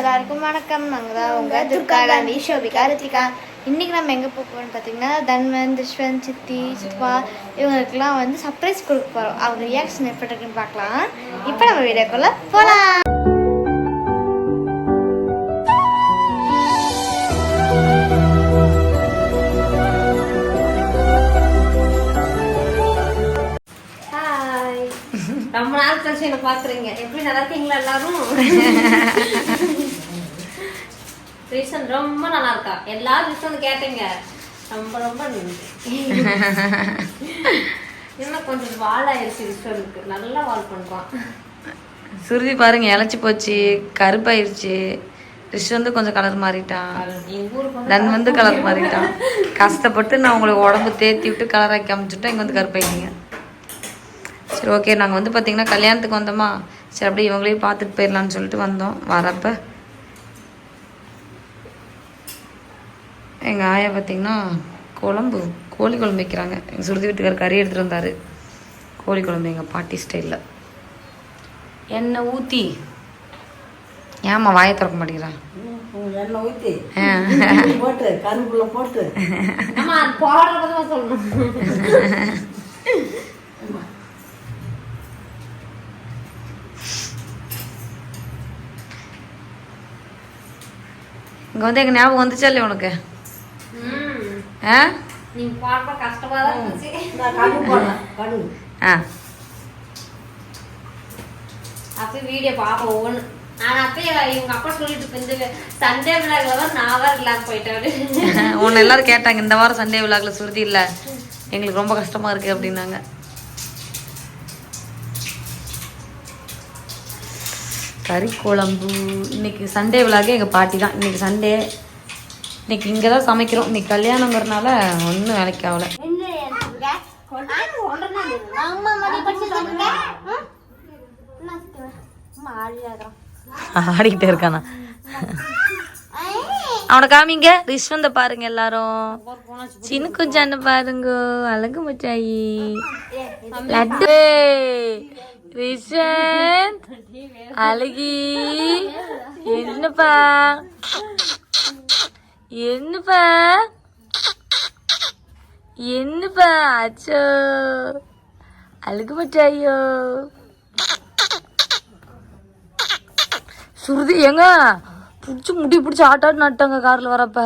எல்லாருக்கும் வணக்கம். நாங்கள் தான் உங்கள் துர்கா காந்தி ஷோபிகா ரித்திகா. இன்றைக்கி நம்ம எங்கே போக போகிறோம்னு பார்த்தீங்கன்னா தன்வந்த் துஷ்வந்த் சித்தி சித்வா இவங்களுக்குலாம் வந்து சர்ப்ரைஸ் கொடுக்க போகிறோம் அவங்க ரியாக்ஷன் எப்படி இருக்குன்னு பார்க்கலாம். இப்போ நம்ம வீடியோக்குள்ள போகலாம் ஹாய் ரொம்ப நாள் கழிச்சு என்ன பாக்குறீங்க எப்படி நல்லா இருக்கீங்களா எல்லாரும்? ரீசன் ரொம்ப நல்லா இருக்கா? எல்லாரும் ரீசன் கேட்டீங்க. ரொம்ப ரொம்ப நன்றி. இன்னும் கொஞ்சம் வால் ஆயிடுச்சு ரிசனுக்கு நல்லா வால் பண்ணுவான். சுருதி பாருங்க இழைச்சி போச்சு கருப்பாயிருச்சு. ரிஷ் வந்து கொஞ்சம் கலர் மாறிட்டான். தன் வந்து கலர் மாறிட்டான். கஷ்டப்பட்டு நான் உங்களுக்கு உடம்பு தேத்தி விட்டு கலர் ஆக்கி அமைச்சுட்டேன் இங்கே வந்து கருப்பாயிட்டீங்க. சரி ஓகே நாங்கள் வந்து பார்த்தீங்கன்னா கல்யாணத்துக்கு வந்தோமா? சரி அப்படியே இவங்களையும் பார்த்துட்டு போயிடலான்னு சொல்லிட்டு வந்தோம். வரப்ப எங்கள் ஆயா பார்த்தீங்கன்னா குழம்பு. கோழி குழம்பு வைக்கிறாங்க. எங்கள் சுருதி வீட்டுக்கார் கறி எடுத்துகிட்டு வந்தார். கோழி குழம்பு எங்கள் பாட்டி ஸ்டைலில். எண்ணெய் ஊற்றி ஏம்மா வாயை திறக்க மாட்டேங்கிறான். எண்ணெய் ஊற்றி ஆ. போட்டு கருவேப்பிலை போட்டு. ஆமா அது போடுறத தான் சொல்லணும். இங்கே வந்து எங்கள் ஞாபகம் வந்துச்சா இல்லையா உனக்கு? ம். ஆ? நீங்க பாடுற கஷ்டமா தான் இருந்துச்சு. நான் கடுகு போடலாம் கடுகு ஆ. அப்ப வீடியோ பார்ப்போம் ஒவ்வொன்று ஆனா அப்பயே இவங்க அப்பா சொல்லிட்டு இந்த சண்டே விழாவில் தான் நான் வேற இல்லாம போயிட்டாரு உன்னை எல்லாரும் கேட்டாங்க இந்த வாரம் சண்டே விழாக்கில் சுருதி இல்லை. எங்களுக்கு ரொம்ப கஷ்டமா இருக்கு அப்படின்னாங்க. கறி குழம்பு இன்னைக்கு சண்டே விழாக்கே எங்கள் பாட்டி தான். இன்னைக்கு சண்டே இன்னைக்கு இங்கே தான் சமைக்கிறோம். இன்னைக்கு கல்யாணங்கிறனால ஒன்றும் வேலைக்கு ஆகல. ஆடிக்கிட்டே இருக்கானா? அவனை காமிங்க. ரிஷ்வந்த பாருங்க எல்லாரும். சின்ன குஞ்சான பாருங்க. அழகு மச்சாயி லட்டு. ரிஷந்த் அழகி. என்னப்பா? என்னப்பா? என்னப்பா? அச்சோ. அழகு மச்சாயோ சுருதி ஏங்க? பிடிச்சி முடி பிடிச்சி ஆட்டாட்டு நட்டாங்க காரில் வரப்ப.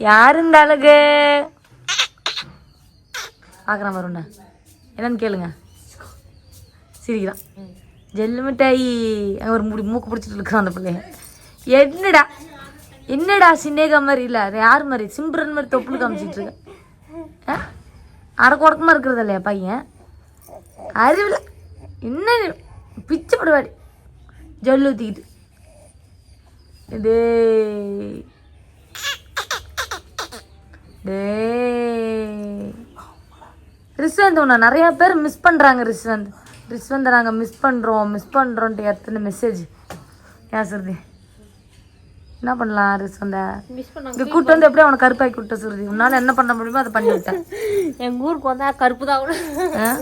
யார் இந்த அழகு? பார்க்குறேன் வருண்ணா என்னன்னு கேளுங்க. சிரிக்கிறான். ஜெல்லு மிட்டாயி. அங்க ஒரு முடி மூக்கு பிடிச்சிட்டு இருக்கான் அந்த பிள்ளைய என்னடா? என்னடா சின்னேகா மாதிரி இல்லை? அது யார் மாதிரி? சிம்ரன் மாதிரி தொப்புள் காமிச்சிட்டு இருக்க. ஆ? அரை குடக்கமாக இருக்கிறது இல்லையா பையன்? அறிவில் என்ன பிச்சு படுவாடி. ஜல்லு ஊற்றிக்கிட்டு டே டே ரிஸ்வந்த் உன்னை நிறையா பேர் மிஸ் பண்ணுறாங்க ரிஸ்வந்த். ரிஸ்வந்த் நாங்கள் மிஸ் பண்ணுறோம் மிஸ் பண்ணுறோன்ட்டு எத்தனை மெசேஜ் ஏன் சுருதி? என்ன பண்ணலாம் பண்ண இங்கே கூட்டு வந்து எப்படியும் அவனை கருப்பாக்கி விட்ட சுருதி உன்னால் என்ன பண்ண முடியுமோ அதை பண்ணி விட்டேன். எங்க ஊருக்கு வந்தா கருப்பு தான்?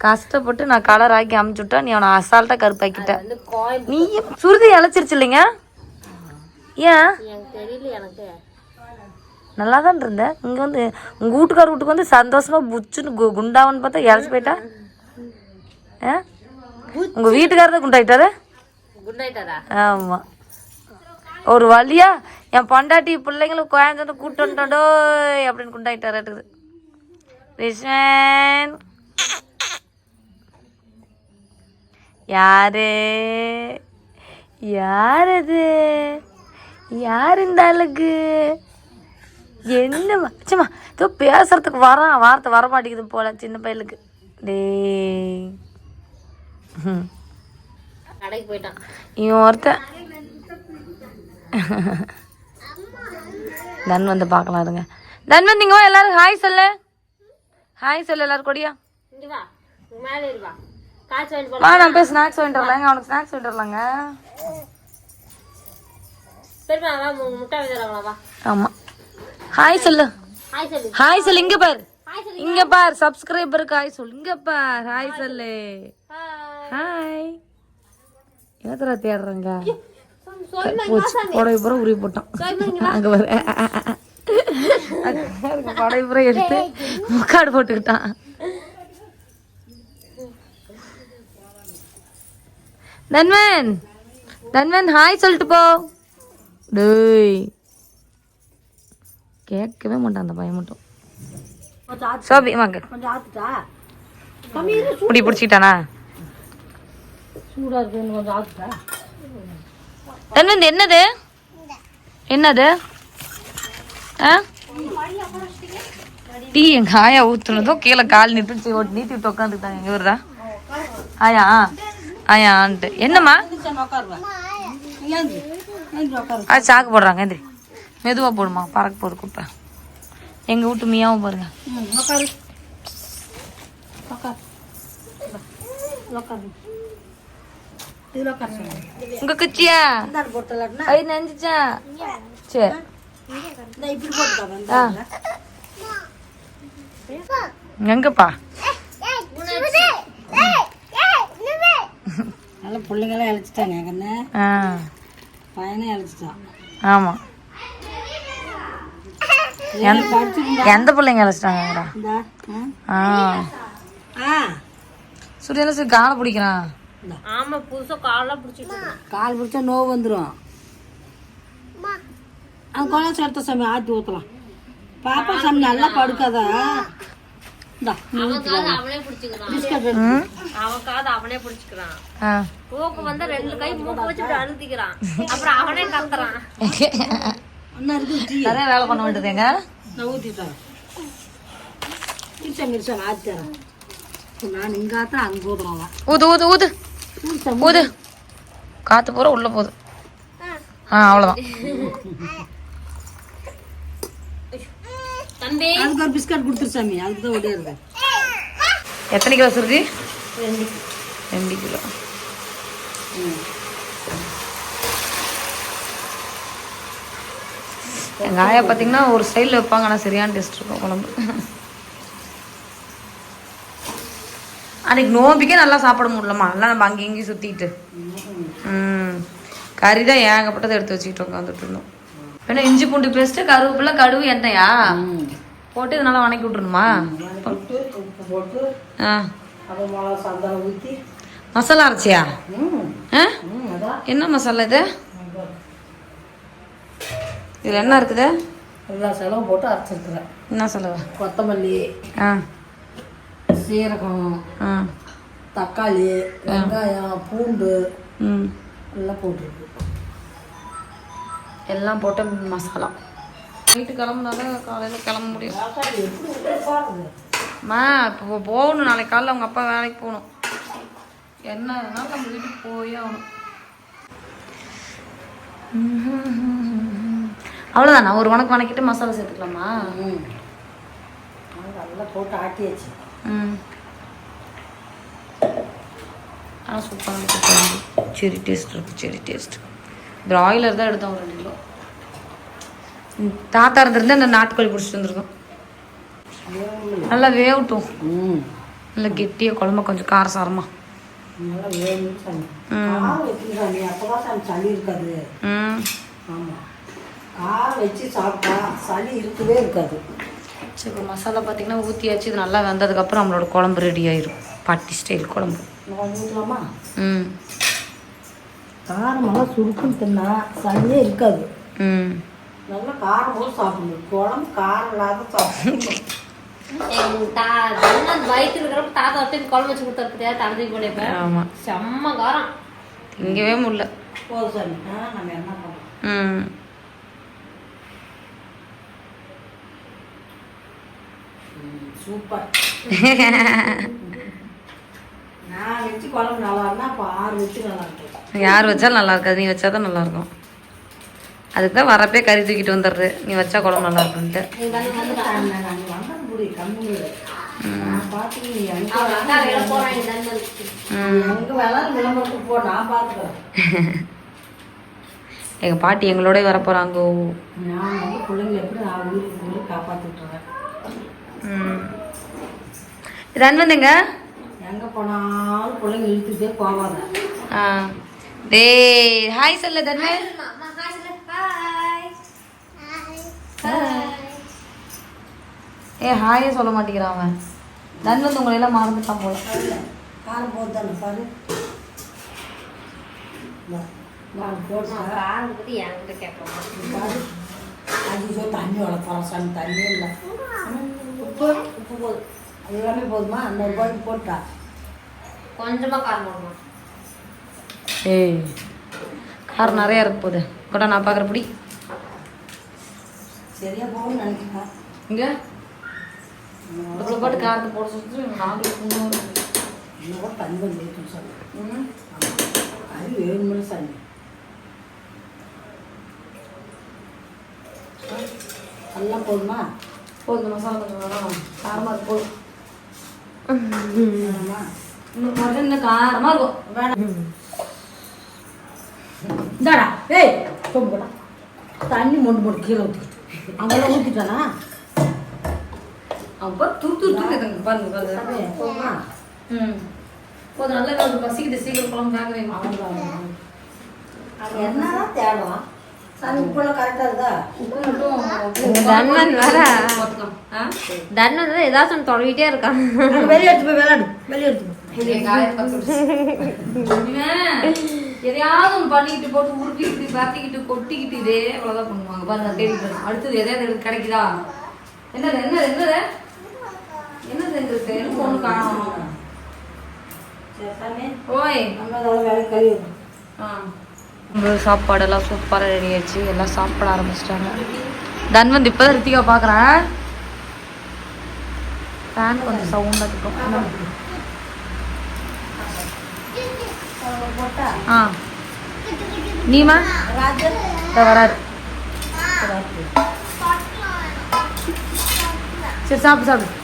கஷ்டப்பட்டு நான் கலர் ஆக்கி அமுச்சு விட்டா நீ அவனை அசால்ட்டாக கருப்பாக்கிட்ட. வந்து கோயம் நீ சுருதி இழைச்சிருச்சு இல்லைங்க? ஏன்? தெரியல எனக்கு. நல்லா தான் இருந்த. இங்கே வந்து உங்கள் வீட்டுக்கார வீட்டுக்கு வந்து சந்தோஷமா புச்சுன்னு கு குண்டாவன்னு பார்த்தா இழைச்சி போயிட்டா? ஆ? உங்கள் வீட்டுக்காரர் தான் குண்டாயிட்டாரு? குட் நைட்டாரா ஆமாம் ஒரு வழியா என் பொண்டாட்டி பிள்ளைங்களும் குழந்தை கூட்டு வந்துட்டோண்டோ அப்படின்னு குண்டாயிட்டாராட்டுது ரிஷன் யாரு யார்? அது யார் இந்த அழகு? என்ன சும்மா ஏதோ பேசுறதுக்கு வரான் வார்த்தை வர மாட்டேங்குது போல சின்ன பையலுக்கு. டேய். ம். கடைக்கு போயிட்டான். இவன் ஒருத்தன் தன் வந்து பார்க்கலாம் இருங்க. தன் வந்து எல்லாரும் ஹாய் சொல்லு. ஹாய் சொல்லு எல்லாரும் கொடியா. வா. நான் போய் ஸ்நாக்ஸ் வாங்கிட்டு வரலாங்க. அவனுக்கு ஸ்நாக்ஸ் வாங்கிட்டு வரலாங்க. பெருமா வா மு- முட்டை விதறாங்களா வா. ஆமா. ஹாய் சொல்லு. ஹாய் சொல்லு. இங்க பாரு. இங்க பார் சப்ஸ்கிரைபருக்கு ஹாய் சொல்லு. இங்க பார் ஹாய் சொல்லு. ஹாய் என்னத்தடா தேடுறங்க? புடவை பூரா உருவி போட்டான். அங்க அங்க புடவை பூரா எடுத்து முக்காடு போட்டுக்கிட்டான். தன்வன் தன்வன் ஹாய் சொல்லிட்டு போ. டேய். கேட்கவே மாட்டான் அந்த பையன் மட்டும். சோபி வாங்க. சூடாக இருக்குன்னு கொஞ்சம் ஆத்துட்டா? தன்வந்த் என்னது? என்னது? ஆ? டீ எங்க ஆயா ஊத்துனதும் கீழே கால் நிப்பிச்சு ஓட்டு நீட்டி விட்டு உட்காந்துக்கிட்டாங்க எங்க வருதா? ஆயா ஆயான்ட்டு என்னம்மா? ஆ உட்காரு சாக்கு போடுறாங்க. எந்திரி. மெதுவாக போடுமா. பறக்க போகுது குப்பை. எங்க வீட்டு மியாவும் பாருங்க. உட்காரு உட்காரு உட்காரு இதில் உட்காரு சொல்லுங்க உங்க குச்சியா? ஐ நெஞ்சிச்சா? சரி எங்கப்பா? நல்லா பிள்ளைங்களாம் இழைச்சிட்டாங்க கண்ணு ஆ. பையனே இழைச்சிட்டான் ஆமா. எந்த- எந்த பிள்ளைங்க அழைச்சிட்டாங்கடா ஆ. சூரியன சரி காலை பிடிக்கிறான்? ஆமா புதுசா காலெல்லாம் பிடிச்சிட்டு. கால் பிடிச்சா நோவு வந்துடும் அவன் குழந்தை எடுத்த சாமி ஆற்றி ஊற்றலாம் பாப்பா சாமி நல்லா படுக்காதா? இந்தா அவன் காது அவனே பிடிச்சிக்கிறான் மூக்கு வந்தா ரெண்டு கை மூக்கு வச்சு இப்படி அழுத்திக்கிறான். அப்புறம் அவனே கத்துறான். நிறைய வேலை பண்ண வேண்டியதுங்க. நான் மிர்சா ஆற்றி தரேன். நான் இங்கே ஆத்தா அங்கே ஊது ஊது ஊது ஊது காத்து பூரா உள்ள போகுது ஆ. அவ்வளோதான் தம்பி. அதுக்கு ஒரு பிஸ்கட் கொடுத்துரு சாமி. அதுக்கு தான் எத்தனை கிலோ சுருதி ரெண்டு. கிலோ. எங்கள் ஆயா பார்த்தீங்கன்னா ஒரு ஸ்டைலில் வைப்பாங்க ஆனால் சரியான டேஸ்ட் இருக்கும் குழம்பு அன்னைக்கு நோம்பிக்கே நல்லா சாப்பிட முடியலம்மா. எல்லாம் நம்ம அங்கேயும் இங்கேயும் சுற்றிட்டு ம். கறி தான் ஏகப்பட்டதை எடுத்து வச்சுக்கிட்டு உட்காந்துட்டு இருந்தோம். வேணா இஞ்சி பூண்டு பேஸ்ட்டு கருவேப்பிலை கடுகு எண்ணெயா? போட்டு இது நல்லா வணக்கி விட்டுருணுமா மசாலா அரைச்சியா? என்ன மசாலா இது? இதில் என்ன இருக்குது? எல்லா செலவும் போட்டு அரைச்சிருக்கிறேன். என்ன செலவு? கொத்தமல்லி. ஆ. சீரகம் தக்காளி வெங்காயம் பூண்டு ம். எல்லாம் போட்டிருக்கு. எல்லாம் போட்ட மசாலா. நைட்டு கிளம்புனாதான் காலையில் கிளம்ப முடியும். அம்மா இப்போ போகணும். நாளைக்கு காலைல அவங்க அப்பா வேலைக்கு போகணும். என்ன வேணாலும் நம்ம வீட்டுக்கு போயே ஆகணும். அவ்வளோதானா ஒரு வணக்கம் வணக்கிட்டு மசாலா சேர்த்துக்கலாமா? ம். நல்லா போட்டு ஆட்டியாச்சு. ம் ஆனால் சூப்பராக இருக்கு குழம்பு. சரி டேஸ்ட் இருக்கு சரி டேஸ்ட் பிராய்லர் தான் எடுத்தோம் ஒரு ரெண்டு கிலோ. தாத்தா இருந்திருந்தா இந்த நாட்டுக்கோழி பிடிச்சிட்டு வந்திருக்கோம். நல்லா வேகட்டும். ம். நல்லா கெட்டியாக குழம்பு கொஞ்சம் காரசாரமா. நல்லா வேணும் சாமி ம். காரம் வச்சு இருக்காது. காரம் சாப்பிட்டா சளி இருக்கவே இருக்காது. சரி இப்போ மசாலா பார்த்தீங்கன்னா ஊற்றியாச்சு இது நல்லா வெந்ததுக்கப்புறம் நம்மளோட குழம்பு ரெடி ஆயிரும். பாட்டி ஸ்டைல் குழம்பு. ஊற்றலாமா ம். காரமெல்லாம் சுருக்குன்னு தின்னா சளியே இருக்காது. ம். நல்லா காரம் போது சாப்பிடணும். குழம்பு காரம் இல்லாத சாப்பிடணும். வயித்துல இருக்கிறப்ப தாத்தா ஒருத்தன் குழம்பு வச்சு கொடுத்தா தடவி போனேன் ஆமாம் செம்ம காரம். திங்கவே முடியல. போதும் நம்ம என்ன பண்ணுறோம் ம். சூப்பர். நான் வச்சு குழம்பு நல்லா இருந்தா அப்போ ஆறு வச்சு நல்லா இருக்கும். யார் வச்சாலும் நல்லா இருக்காது. நீ வச்சா தான் நல்லா இருக்கும். அதுக்கு தான் வரப்பே கறி தூக்கிட்டு வந்துடுறது. நீ வச்சா குழம்பு நல்லா இருக்குன்ட்டு. எங்க போறாங்க பாட்டி எங்களோட வர போகிறாங்கோ நான் வந்து பிள்ளைங்களை எப்படி நான் ஊருக்கு ஊருக்கு காப்பாற்றிட்டுறேன் தன்வந்துங்க எங்க போனாலும் பிள்ளைங்க இழுத்துக்கிட்டே போவாத ஆ. டேய் ஹாய் சொல்ல தன்வந்த் ஏ ஹாயே சொல்ல மாட்டேங்கிறான் அவன். தன்வந்த் உங்களை எல்லாம் மறந்துட்டான் போல. காரம் என்கிட்ட கேட்போம் பாரு. தண்ணி வளர்ப்போம் சாமி தண்ணியே இல்லை. உப்பு உப்பு போதும். அது எல்லாமே போதுமா? அந்த ரூபாய்க்கு போட்டா கொஞ்சமா காரம் போடணும். ஏய் கார் நிறையா இருக்கு போகுது. கூட நான் பார்க்குற புடி. சரியா போகும்னு நினைக்கிறேன் இங்கே? இவ்வளோ பாட்டு காரத்தை போட சொல்லிட்டு நாலு குண்டு இன்னும் தண்ணி வந்து ஊற்றணும் சாமி. அது வேணும்னு சாமி. எல்லாம் போதுமா? போதும் மசாலா கொஞ்சம் காரமாக இருக்கு போதும் வேணுமா இருக்கும் இந்தாடா ஏய் போடா தண்ணி மொண்டு மொண்டு கீழே ஊற்றிக்கிட்டு அங்கெல்லாம் ஊற்றிட்டானா அப்போ துரு துரு துரு பாருங்க பாருங்க ம். போதும் நல்லா பசிக்கிட்டு சீக்கிரம் குழம்பு வேக வேணும் என்னதான் தேடலாம் தன்வந்த் வேற ஆ தன்வந்த் வந்து ஏதாச்சும் ஒன்று தொடங்கிட்டே இருக்கான். வெளியே எடுத்து போய் விளையாடு. வெளியே எடுத்து எதையாவது ஒன்று பண்ணிக்கிட்டு போட்டு உருட்டிக்கிட்டு பார்த்திக்கிட்டு கொட்டிக்கிட்டு இதே அவ்வளோதான் பண்ணுவாங்க. பாருங்க தேடிட்டு. அடுத்தது எதையாவது எடுத்து கிடைக்குதா? என்னது என்னது என்னது? என்னது எங்களுக்கு? எனக்கு ஒன்று காணும். ஓய். நம்ம உங்களுக்கு சாப்பாடெல்லாம் சூப்பராக ரெடி ஆயிடுச்சு. எல்லாம் சாப்பிட ஆரம்பிச்சிட்டாங்க. தன்வந்த் இப்போ தான் ரித்திகா பார்க்குறேன். ஃபேன் கொஞ்சம் சவுண்டாக இருக்கும் ஆ. நீமா வராரு. சரி சாப்பிடு சாப்பிடு.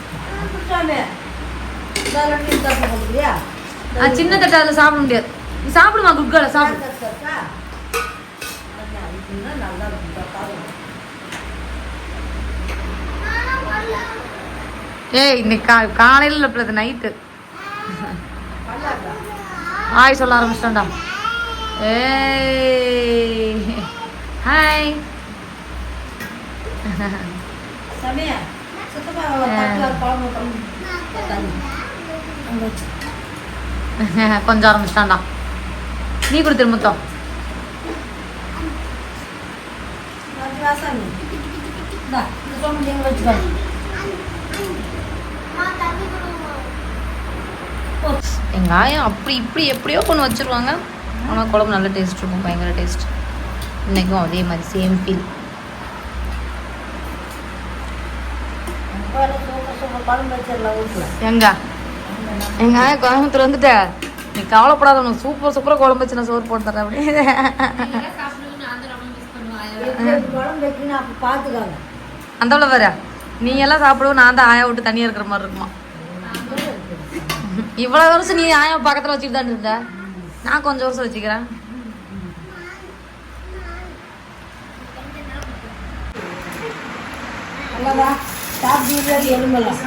சின்ன தட்டு அதில் சாப்பிட முடியாது. சாப்பிடுமா குட்கால சாப்பிடு இருக்கா நல்லா இருக்கும் பாருங்க ஏய் இன்னைக்கு கா காலையில் இல்லை நைட்டு ஹாய் சொல்ல ஆரம்பிச்சிட்டோம்டா ஏய் ஹாய் கொஞ்சம் ஆரம்பிச்சிட்டான்டா. நீ கொடுத்துரு முத்தம் இந்தா குழம்பு ஆயம் அப்படி இப்படி எப்படியோ கொண்டு வச்சிருவாங்க. ஆனால் குழம்பு நல்ல டேஸ்ட் இருக்கும் பயங்கர டேஸ்ட் இன்னைக்கும் அதே மாதிரி சேம் ஃபீல் எங்க? எங்க கோயம்புத்தூர் வந்துட்ட. நீ கவலைப்படாத உனக்கு சூப்பர் சூப்பராக குழம்பு வச்சு நான் சோறு போட்டு தரேன் அப்படி அந்த வர நீ எல்லாம் சாப்பிடுவோம் நான் தான் ஆயா விட்டு தனியாக இருக்கிற மாதிரி இருக்குமா? இவ்வளோ வருஷம் நீ ஆயா பக்கத்தில் வச்சுட்டு தான் இருந்த? நான் கொஞ்சம் வருஷம் வச்சுக்கிறேன். நல்லதா எலும்பெல்லாம்.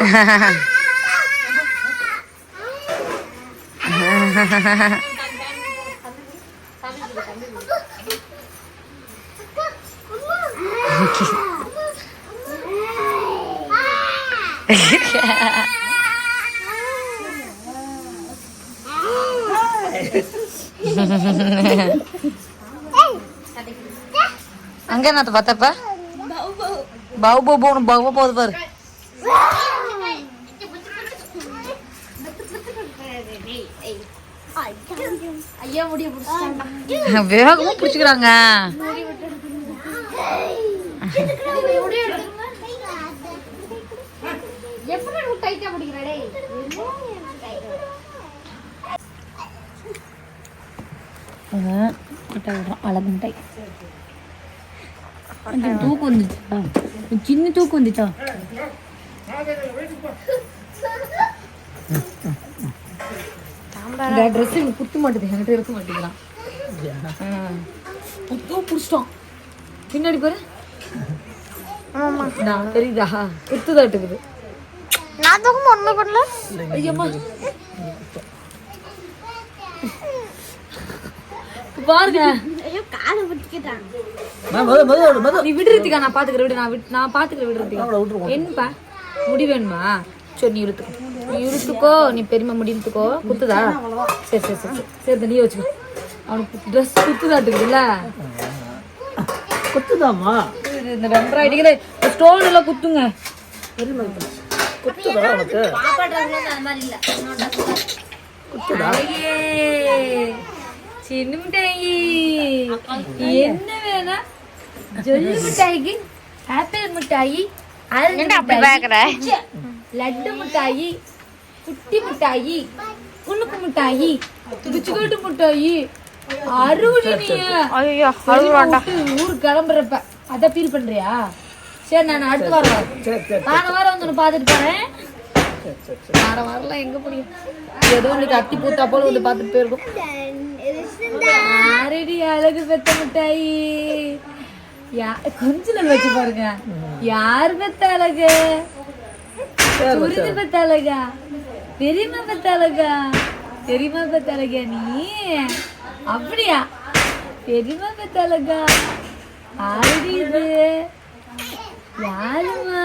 Hahaha. Hahaha. Hahaha. அங்கே என்னத்த பார்த்தப்ப? பவு பவு பவு பவு போகுது பாரு. வேகமா பிடிச்சிக்கிறாங்க. எப்படி மிட்டாய் விடுறோம் அழகு மிட்டாய் கொஞ்சம் தூக்கம் வந்துச்சா சின்ன தூக்கம் வந்துச்சா? இந்த ட்ரெஸ் எனக்கு குத்த மாட்டேது. என்கிட்ட இருக்க மாட்டேங்கிறான் புத்தம் பிடிச்சிட்டோம். பின்னாடி பாரு. தெரியுதா? குத்துதாட்டுக்குது நான் தூக்கம் ஒண்ணு பண்ணல. ஐயம்மா. பாருங்க. ஐயோ காலை பிடிச்சிக்கிட்டான் நீ விடுறதுக்கா நான் பாத்துக்கிறேன் விடு நான் விட்டு நான் பாத்துக்கிறேன் விடுறதுக்கா? என்னப்பா? முடி வேணுமா? சரி நீ இழுத்துக்கோ. நீ இழுத்துக்கோ நீ பெரியம்மா முடி இழுத்துக்கோ. குத்துதா? சரி சரி சரி சரி நீ வச்சுக்கோ. அவனுக்கு ட்ரெஸ் குத்துதாட்டுக்குதுல்ல? குத்துதாம்மா. இது இந்த எம்ப்ராய்டிங்ல ஸ்டோன் எல்லாம் குத்துங்க. குத்துதா உனக்கு? பாப்பா சின்ன மிட்டாயி என்ன வேணா? ஜொல்லு மிட்டாய்க்கு ஆப்பிள் மிட்டாயி லட்டு மிட்டாயி குட்டி மிட்டாயி குணுக்கு மிட்டாயி துடிச்சுக்கோட்டு மிட்டாயி ஊருக்கு கிளம்புறப்ப அத ஃபீல் பண்றியா? சரி நான் அடுத்த வாரம் வரேன் சரி சரி வார வாரம் வந்து உன்னை பார்த்துட்டு போறேன். வார வாரம்லாம் எங்க முடியும் ஏதோ இன்னைக்கு அத்தி பூத்தா போல வந்து பார்த்துட்டு போயிருக்கோம். யாரடி அழகு பெத்த மிட்டாயி. யா கொஞ்சம் வச்சு பாருங்க. யார் பெத்த அழகு? சுருதி பெத்த அழகா? பெரியம்மா பெத்த அழகா? பெரியம்மா பெத்த அழகா நீ? அப்படியா? பெரியம்மா பெத்த அழகா? ஆரடி இது. யாருமா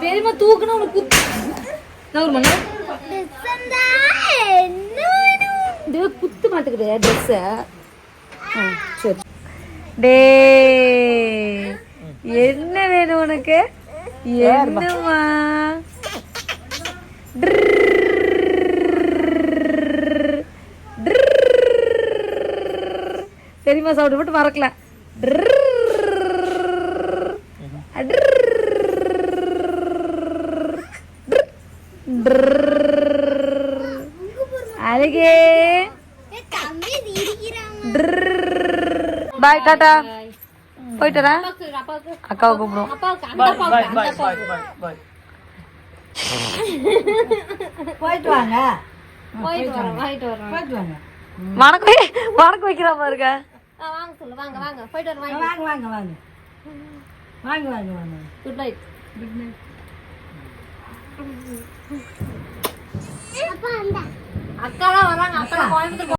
பெரியம்மா தூக்குனா உனக்கு குத்து நான் ஒரு மணி இது குத்து மாட்டுக்குது ட்ரெஸ்ஸை சரி. டே என்ன வேணும் உனக்கு? என்னம்மா? தெரியுமா சவுண்டு மட்டும் மறக்கல. அழகே. பாய் டாடா. போயிட்டு வரேன் அக்காவை கூப்பிடுவோம். போயிட்டு வாங்க. வணக்கம் வணக்கம் வைக்கிற ஆ, வாங்க சொல்லு வாங்க வாங்க. போயிட்டு வாங்க. வாங்க வாங்க வாங்க. வாங்க வாங்க வாங்க. குட் நைட் அக்கா தான் வராங்க அக்கா கோயம்புத்தூர்